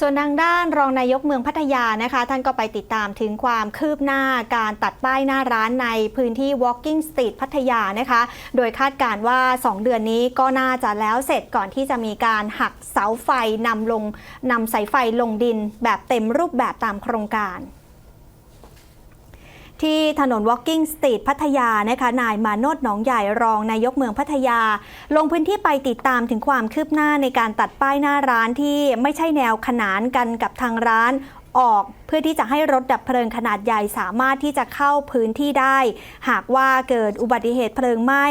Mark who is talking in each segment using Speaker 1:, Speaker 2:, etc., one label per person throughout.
Speaker 1: ส่วนทางด้านรองนายกเมืองพัทยานะคะ ท่านก็ไปติดตามถึงความคืบหน้าการตัดป้ายหน้าร้านในพื้นที่ Walking Street พัทยานะคะ โดยคาดการณ์ว่า 2 เดือนนี้ก็น่าจะแล้วเสร็จก่อนที่จะมีการหักเสาไฟนำลงนำสายไฟลงดินแบบเต็มรูปแบบตามโครงการ ที่ถนน Walking Street พัทยานะคะนายมาโนดหนองใหญ่รองนายกเมืองพัทยา ลงพื้นที่ไปติดตามถึงความคืบหน้าในการตัดป้ายหน้าร้านที่ไม่ใช่แนวขนานกันกับทางร้านออกเพื่อที่จะให้รถดับเพลิงขนาดใหญ่สามารถที่จะเข้าพื้นที่ได้ หากว่าเกิดอุบัติเหตุเพลิงไหม้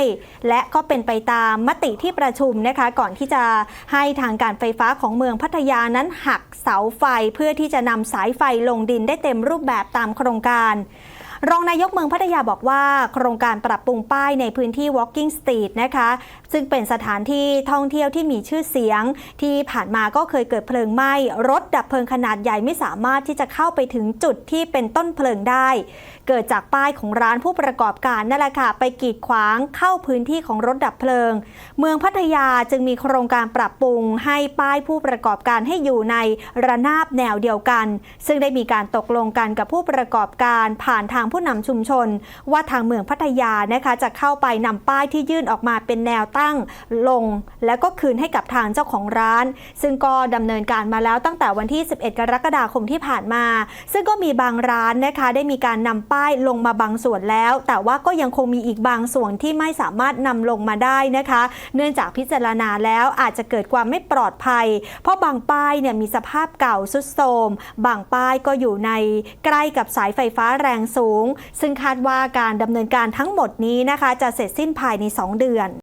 Speaker 1: และก็เป็นไปตามมติที่ประชุมนะคะ ก่อนที่จะให้ทางการไฟฟ้าของเมืองพัทยานั้นหักเสาไฟเพื่อที่จะนำสายไฟลงดินได้เต็มรูปแบบตามโครงการ รองนายกเมืองพัทยาบอกว่า โครงการปรับปรุงป้ายในพื้นที่ Walking Street นะคะ ซึ่งเป็นสถานที่ท่องเที่ยวที่มีชื่อเสียง ที่ผ่านมาก็เคยเกิดเพลิงไหม้รถดับเพลิงขนาดใหญ่ไม่สามารถที่จะเข้าไปถึงจุดที่เป็นต้นเพลิงได้ เกิดจากป้ายของร้านผู้ประกอบการนั่นแหละค่ะไปกีดขวางเข้าพื้นที่ของรถดับเพลิง เมืองพัทยาจึงมีโครงการปรับปรุงให้ป้ายผู้ประกอบการให้อยู่ในระนาบแนวเดียวกัน ซึ่งได้มีการตกลงกันกับผู้ประกอบการผ่านทางผู้นำชุมชน ว่าทางเมืองพัทยานะคะจะเข้าไปนำป้ายที่ยื่นออกมาเป็นแนวตั้งลง แล้วก็คืนให้กับทางเจ้าของร้าน ซึ่งก็ดำเนินการมาแล้วตั้งแต่วันที่ 11 กรกฎาคมที่ผ่านมา ซึ่งก็มีบางร้านนะคะได้มีการนำป้ายลงมาบางส่วนแล้ว แต่ว่าก็ยังคงมีอีกบางส่วนที่ไม่สามารถนำลงมาได้นะคะ เนื่องจากพิจารณาแล้วอาจจะเกิดความไม่ปลอดภัย เพราะบางป้ายเนี่ยมีสภาพเก่าสุดโทรมบางป้ายก็อยู่ในใกล้กับสายไฟฟ้าแรงสูงง ซึ่งคาดว่าการดำเนินการทั้งหมดนี้นะคะ จะเสร็จสิ้นภายใน 2 เดือน